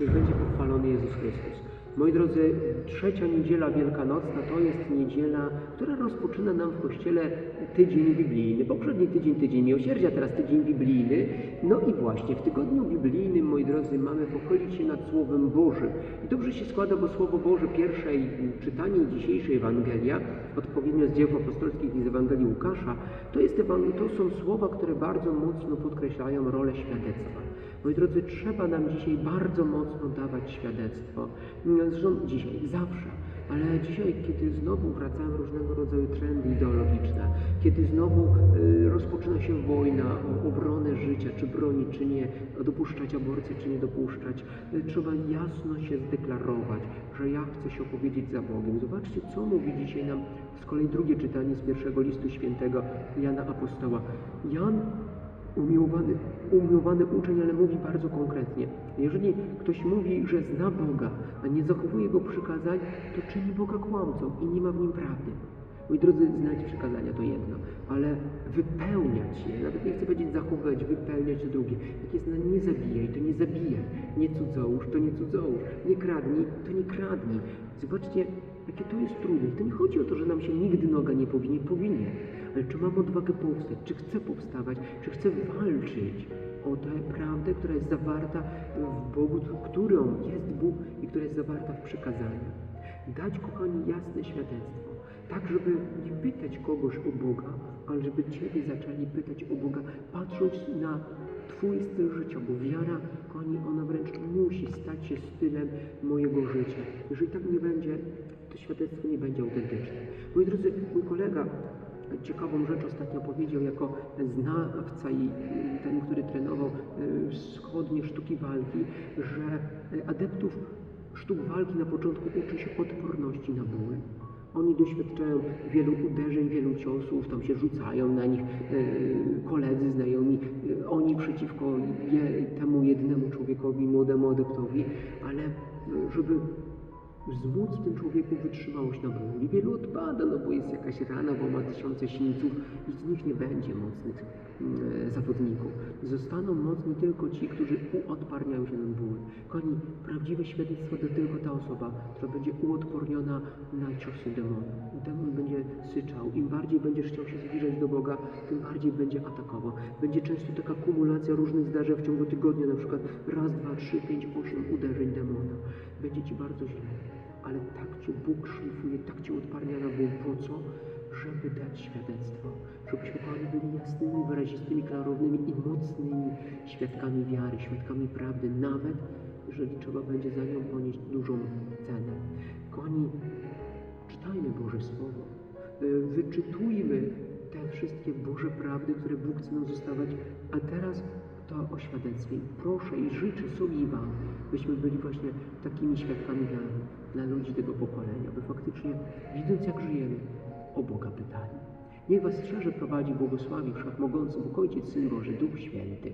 Niech będzie pochwalony Jezus Chrystus. Moi drodzy, trzecia niedziela wielkanocna to jest niedziela, która rozpoczyna nam w Kościele tydzień biblijny. Poprzedni tydzień, tydzień miłosierdzia, teraz tydzień biblijny. No i właśnie w tygodniu biblijnym, moi drodzy, mamy pochylić się nad Słowem Bożym. I dobrze się składa, bo Słowo Boże, pierwsze czytanie dzisiejszej Ewangelia, odpowiednio z dzieł apostolskich i z Ewangelii Łukasza, to, jest, to są słowa, które bardzo mocno podkreślają rolę świadectwa. Moi drodzy, trzeba nam dzisiaj bardzo mocno dawać świadectwo. Zresztą dzisiaj, zawsze. Ale dzisiaj, kiedy znowu wracają różnego rodzaju trendy ideologiczne, kiedy znowu y, rozpoczyna się wojna o obronę życia, czy bronić, czy nie, dopuszczać aborcję, czy nie dopuszczać, y, trzeba jasno się zdeklarować, że ja chcę się opowiedzieć za Bogiem. Zobaczcie, co mówi dzisiaj nam z kolei drugie czytanie z pierwszego listu świętego Jana Apostoła. Jan umiłowany, umiłowany uczeń, ale mówi bardzo konkretnie. Jeżeli ktoś mówi, że zna Boga, a nie zachowuje Jego przykazań, to czyni Boga kłamcą i nie ma w nim prawdy. Moi drodzy, znać przykazania to jedno, ale wypełniać je, nawet nie chcę powiedzieć zachowywać, wypełniać to drugie. Jak jest na nie zabijaj, to nie zabijaj, nie cudzołóż, to nie cudzołóż, nie kradnij, to nie kradnij. Zobaczcie, jakie to jest trudne. To nie chodzi o to, że nam się nigdy noga nie powinien, powinien. Ale czy mam odwagę powstać? Czy chcę powstawać? Czy chcę walczyć o tę prawdę, która jest zawarta w Bogu, którą jest Bóg i która jest zawarta w przykazaniu? Dać, kochani, jasne świadectwo. Tak, żeby nie pytać kogoś o Boga, ale żeby Ciebie zaczęli pytać o Boga, patrząc na Twój styl życia, bo wiara, kochani, ona wręcz musi stać się stylem mojego życia. Jeżeli tak nie będzie, świadectwo nie będzie autentyczne. Moi drodzy, mój kolega ciekawą rzecz ostatnio powiedział jako znawca i ten, który trenował e, wschodnie sztuki walki, że e, adeptów sztuk walki na początku uczy się odporności na ból. Oni doświadczają wielu uderzeń, wielu ciosów, tam się rzucają na nich e, koledzy, znajomi, oni przeciwko temu jednemu człowiekowi, młodemu adeptowi, ale żeby wzmóc w tym człowieku wytrzymałość na ból. I wielu odpada, no bo jest jakaś rana, bo ma tysiące sińców i z nich nie będzie mocnych mm, zawodników. Zostaną mocni tylko ci, którzy uodparniają się na ból. Koni, prawdziwe świadectwo to tylko ta osoba, która będzie uodporniona na ciosy demona. Im bardziej będziesz chciał się zbliżać do Boga, tym bardziej będzie atakował. Będzie często taka kumulacja różnych zdarzeń w ciągu tygodnia, na przykład raz, dwa, trzy, pięć, osiem uderzeń demona. Będzie ci bardzo źle ale tak Cię Bóg szlifuje, tak Cię odparnia na ból. Po co? Żeby dać świadectwo. Żebyśmy Panie byli jasnymi, wyrazistymi, klarownymi i mocnymi świadkami wiary, świadkami prawdy, nawet jeżeli trzeba będzie za nią ponieść dużą cenę. Wyczytujmy te wszystkie Boże prawdy, które Bóg chce nam zostawać. A teraz to o świadectwie. Proszę i życzę sobie Wam, byśmy byli właśnie takimi świadkami wiary dla ludzi tego pokolenia, by faktycznie, widząc jak żyjemy, o Boga pytali. Niech Was szczerze prowadzi, błogosławi Wszechmogący Bóg Ojciec, Syn Boży, Duch Święty.